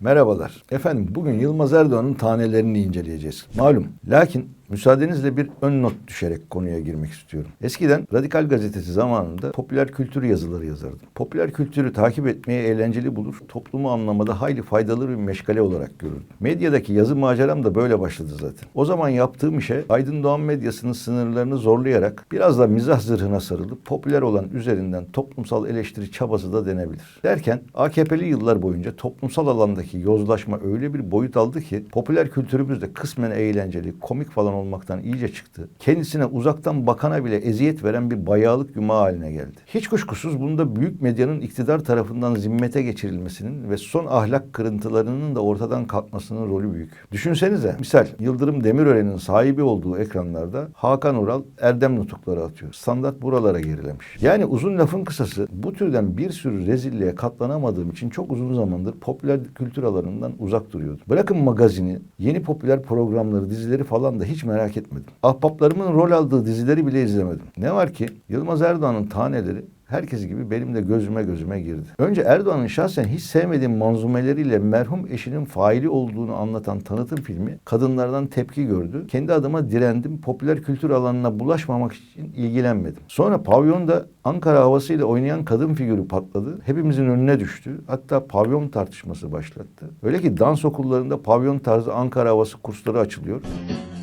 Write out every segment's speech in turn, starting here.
Merhabalar. Efendim bugün Yılmaz Erdoğan'ın tanelerini inceleyeceğiz. Malum. Lakin müsaadenizle bir ön not düşerek konuya girmek istiyorum. Eskiden Radikal Gazetesi zamanında popüler kültür yazıları yazardım. Popüler kültürü takip etmeyi eğlenceli bulur, toplumu anlamada hayli faydalı bir meşgale olarak görürdüm. Medyadaki yazı maceram da böyle başladı zaten. O zaman yaptığım işe Aydın Doğan medyasının sınırlarını zorlayarak biraz da mizah zırhına sarılıp popüler olan üzerinden toplumsal eleştiri çabası da denebilir. Derken AKP'li yıllar boyunca toplumsal alandaki yozlaşma öyle bir boyut aldı ki popüler kültürümüz de kısmen eğlenceli, komik falan olmaktan iyice çıktı. Kendisine uzaktan bakana bile eziyet veren bir bayağılık yumağı haline geldi. Hiç kuşkusuz bunda büyük medyanın iktidar tarafından zimmete geçirilmesinin ve son ahlak kırıntılarının da ortadan kalkmasının rolü büyük. Düşünsenize misal Yıldırım Demirören'in sahibi olduğu ekranlarda Hakan Ural erdem nutukları atıyor. Standart buralara gerilemiş. Yani uzun lafın kısası bu türden bir sürü rezilliğe katlanamadığım için çok uzun zamandır popüler kültür alanından uzak duruyordum. Bırakın magazini, yeni popüler programları, dizileri falan da hiç merak etmedim. Ahbaplarımın rol aldığı dizileri bile izlemedim. Ne var ki Yılmaz Erdoğan'ın taneleri herkes gibi benim de gözüme gözüme girdi. Önce Erdoğan'ın şahsen hiç sevmediğim manzumeleriyle merhum eşinin faili olduğunu anlatan tanıtım filmi kadınlardan tepki gördü. Kendi adıma direndim. Popüler kültür alanına bulaşmamak için ilgilenmedim. Sonra pavyonda Ankara havasıyla oynayan kadın figürü patladı. Hepimizin önüne düştü. Hatta pavyon tartışması başlattı. Öyle ki dans okullarında pavyon tarzı Ankara havası kursları açılıyor.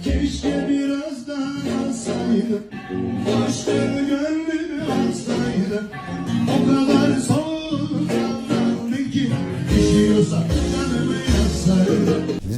Keşke biraz daha kalsaydı. Başka gönlümü alsaydı O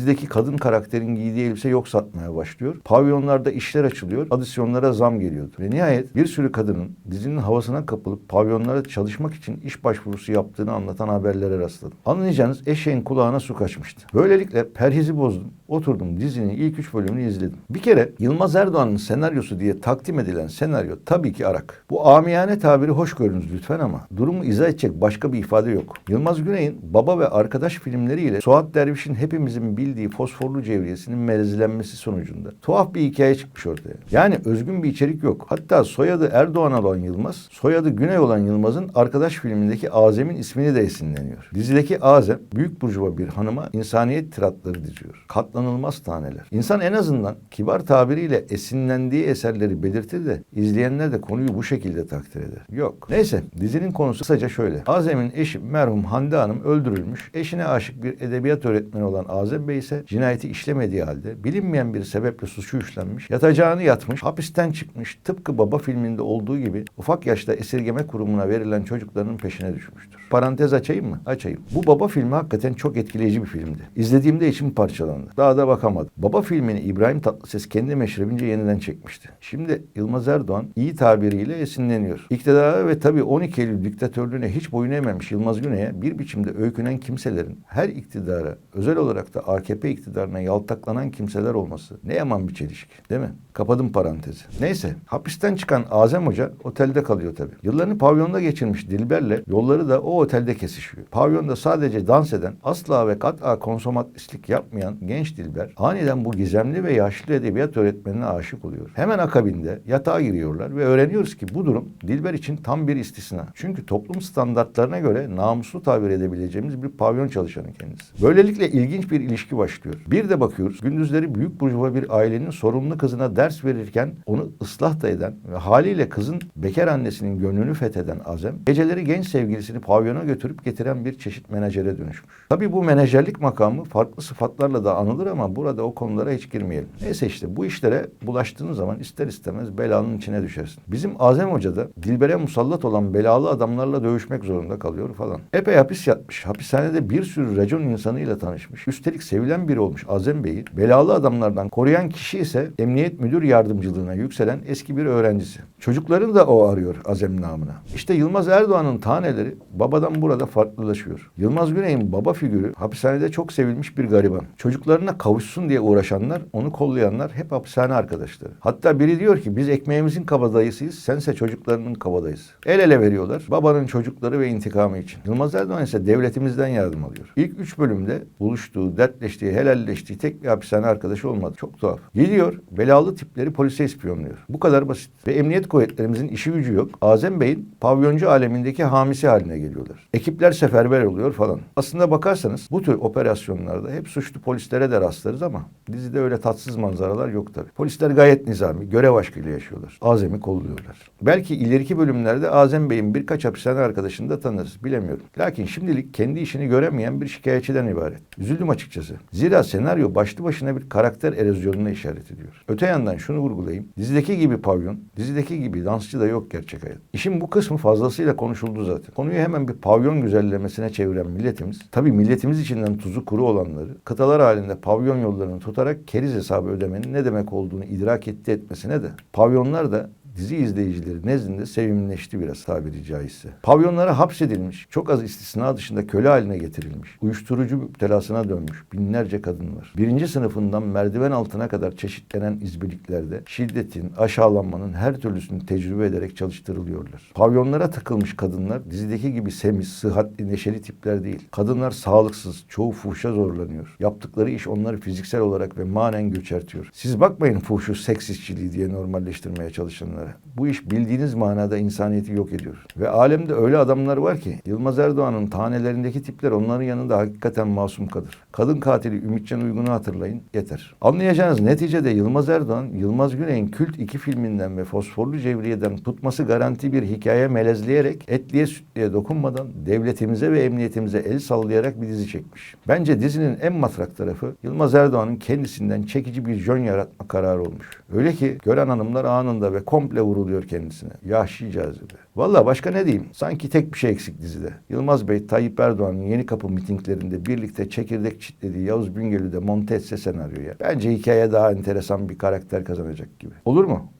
Dizideki kadın karakterin giydiği elbise yok satmaya başlıyor. Pavyonlarda işler açılıyor. Adisyonlara zam geliyordu. Ve nihayet bir sürü kadının dizinin havasına kapılıp pavyonlara çalışmak için iş başvurusu yaptığını anlatan haberlere rastladım. Anlayacağınız eşeğin kulağına su kaçmıştı. Böylelikle perhizi bozdum. Oturdum dizinin ilk üç bölümünü izledim. Bir kere Yılmaz Erdoğan'ın senaryosu diye takdim edilen senaryo tabii ki arak. Bu amiyane tabiri hoş görünüz lütfen ama durumu izah edecek başka bir ifade yok. Yılmaz Güney'in baba ve arkadaş filmleriyle Suat Derviş'in hepimizin bildiği fosforlu cevriyesinin melezlenmesi sonucunda tuhaf bir hikaye çıkmış ortaya. Yani özgün bir içerik yok. Hatta soyadı Erdoğan olan Yılmaz, soyadı Güney olan Yılmaz'ın arkadaş filmindeki Azem'in ismini de esinleniyor. Dizideki Azem, büyük burjuva bir hanıma insaniyet tiratları diziyor. Katlanılmaz taneler. İnsan en azından kibar tabiriyle esinlendiği eserleri belirtir de izleyenler de konuyu bu şekilde takdir eder. Yok. Neyse dizinin konusu kısaca şöyle. Azem'in eşi merhum Hande Hanım öldürülmüş. Eşine aşık bir edebiyat öğretmeni olan Azem Bey ise cinayeti işlemediği halde bilinmeyen bir sebeple suçu üstlenmiş. Yatacağını yatmış, hapisten çıkmış. Tıpkı Baba filminde olduğu gibi ufak yaşta esirgeme kurumuna verilen çocukların peşine düşmüştür. Parantez açayım mı? Açayım. Bu Baba filmi hakikaten çok etkileyici bir filmdi. İzlediğimde içim parçalandı. Daha da bakamadım. Baba filmini İbrahim Tatlıses kendi meşrebince yeniden çekmişti. Şimdi Yılmaz Erdoğan iyi tabiriyle esinleniyor. İktidara ve tabii 12 Eylül diktatörlüğüne hiç boyun eğmemiş Yılmaz Güney'e bir biçimde öykünen kimselerin her iktidara özel olarak da AKP iktidarına yaltaklanan kimseler olması ne yaman bir çelişki değil mi? Kapadım parantezi. Neyse hapisten çıkan Azem Hoca otelde kalıyor tabii. Yıllarını pavyonda geçirmiş Dilber'le yolları da o otelde kesişiyor. Pavyonda sadece dans eden asla ve kat'a konsomatrislik yapmayan genç Dilber aniden bu gizemli ve yaşlı edebiyat öğretmenine aşık oluyor. Hemen akabinde yatağa giriyorlar ve öğreniyoruz ki bu durum Dilber için tam bir istisna. Çünkü toplum standartlarına göre namuslu tabir edebileceğimiz bir pavyon çalışanı kendisi. Böylelikle ilginç bir ilişki başlıyor. Bir de bakıyoruz gündüzleri büyük burjuva bir ailenin sorumlu kızına ders verirken onu ıslah da eden ve haliyle kızın bekar annesinin gönlünü fetheden Azem geceleri genç sevgilisini pavyona götürüp getiren bir çeşit menajere dönüşmüş. Tabii bu menajerlik makamı farklı sıfatlarla da anılır ama burada o konulara hiç girmeyelim. Neyse işte bu işlere bulaştığın zaman ister istemez belanın içine düşersin. Bizim Azem Hoca da Dilber'e musallat olan belalı adamlarla dövüşmek zorunda kalıyor falan. Epey hapis yatmış. Hapishanede bir sürü racon insanıyla tanışmış. Üstelik sevilen biri olmuş Azem Bey'i. Belalı adamlardan koruyan kişi ise emniyet müdür yardımcılığına yükselen eski bir öğrencisi. Çocuklarını da o arıyor Azem namına. İşte Yılmaz Erdoğan'ın taneleri babadan burada farklılaşıyor. Yılmaz Güney'in baba figürü hapishanede çok sevilmiş bir gariban. Çocuklarına kavuşsun diye uğraşanlar, onu kollayanlar hep hapishane arkadaşları. Hatta biri diyor ki biz ekmeğimizin kabadayısıyız, sense çocuklarının kabadayısı. El ele veriyorlar babanın çocukları ve intikamı için. Yılmaz Erdoğan ise devletimizden yardım alıyor. İlk üç bölümde buluştuğu, dertleştiği, helalleştiği tek bir hapishane arkadaşı olmadı. Çok tuhaf. Gidiyor, belalı tipleri polise ispiyonluyor. Bu kadar basit. Ve emniyet kuvvetlerimizin işi gücü yok. Azem Bey'in pavyoncu alemindeki hamisi haline geliyorlar. Ekipler seferber oluyor falan. Aslında bakarsanız bu tür operasyonlarda hep suçlu polislere de rastlarız ama dizide öyle tatsız manzaralar yok tabii. Polisler gayet nizami, görev aşkıyla yaşıyorlar. Azem'i kolluyorlar. Belki ileriki bölümlerde Azem Bey'in birkaç hapishane arkadaşını da tanırız. Bilemiyorum. Lakin şimdilik kendi işini göremeyen bir şikayetçiden ibaret. Üzüldüm açıkçası. Zira senaryo başlı başına bir karakter erozyonuna işaret ediyor. Öte yandan şunu vurgulayayım. Dizideki gibi pavyon, dizideki gibi dansçı da yok gerçek hayat. İşin bu kısmı fazlasıyla konuşuldu zaten. Konuyu hemen bir pavyon güzellemesine çeviren milletimiz, tabii milletimiz içinden tuzu kuru olanları, kıtalar halinde pavyon yollarını tutarak keriz hesabı ödemenin ne demek olduğunu idrak etti etmesine de, pavyonlar da dizi izleyicileri nezdinde sevimleşti biraz tabiri caizse. Pavyonlara hapsedilmiş, çok az istisna dışında köle haline getirilmiş, uyuşturucu müptelasına dönmüş binlerce kadın var. Birinci sınıfından merdiven altına kadar çeşitlenen izbirliklerde şiddetin, aşağılanmanın her türlüsünü tecrübe ederek çalıştırılıyorlar. Pavyonlara takılmış kadınlar dizideki gibi semiz, sıhhatli, neşeli tipler değil. Kadınlar sağlıksız, çoğu fuhuşa zorlanıyor. Yaptıkları iş onları fiziksel olarak ve manen göçertiyor. Siz bakmayın fuhuşu seks işçiliği diye normalleştirmeye çalışanlara. Bu iş bildiğiniz manada insaniyeti yok ediyor. Ve alemde öyle adamlar var ki Yılmaz Erdoğan'ın tanelerindeki tipler onların yanında hakikaten masum kalır. Kadın katili Ümitcan Uygun'u hatırlayın yeter. Anlayacağınız neticede Yılmaz Erdoğan, Yılmaz Güney'in kült iki filminden ve Fosforlu Cevriye'den tutması garanti bir hikaye melezleyerek etliye sütliye dokunmadan devletimize ve emniyetimize el sallayarak bir dizi çekmiş. Bence dizinin en matrak tarafı Yılmaz Erdoğan'ın kendisinden çekici bir jön yaratma kararı olmuş. Öyle ki gören hanımlar anında ve komple vuruluyor kendisine. Yahşi cazibe. Valla başka ne diyeyim? Sanki tek bir şey eksik dizide. Yılmaz Bey, Tayyip Erdoğan'ın Yeni Kapı mitinglerinde birlikte çekirdek çitlediği Yavuz Bingöl'ü monte etse senaryoya. Bence hikaye daha enteresan bir karakter kazanacak gibi. Olur mu?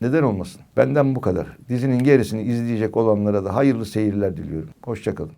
Neden olmasın? Benden bu kadar. Dizinin gerisini izleyecek olanlara da hayırlı seyirler diliyorum. Hoşçakalın.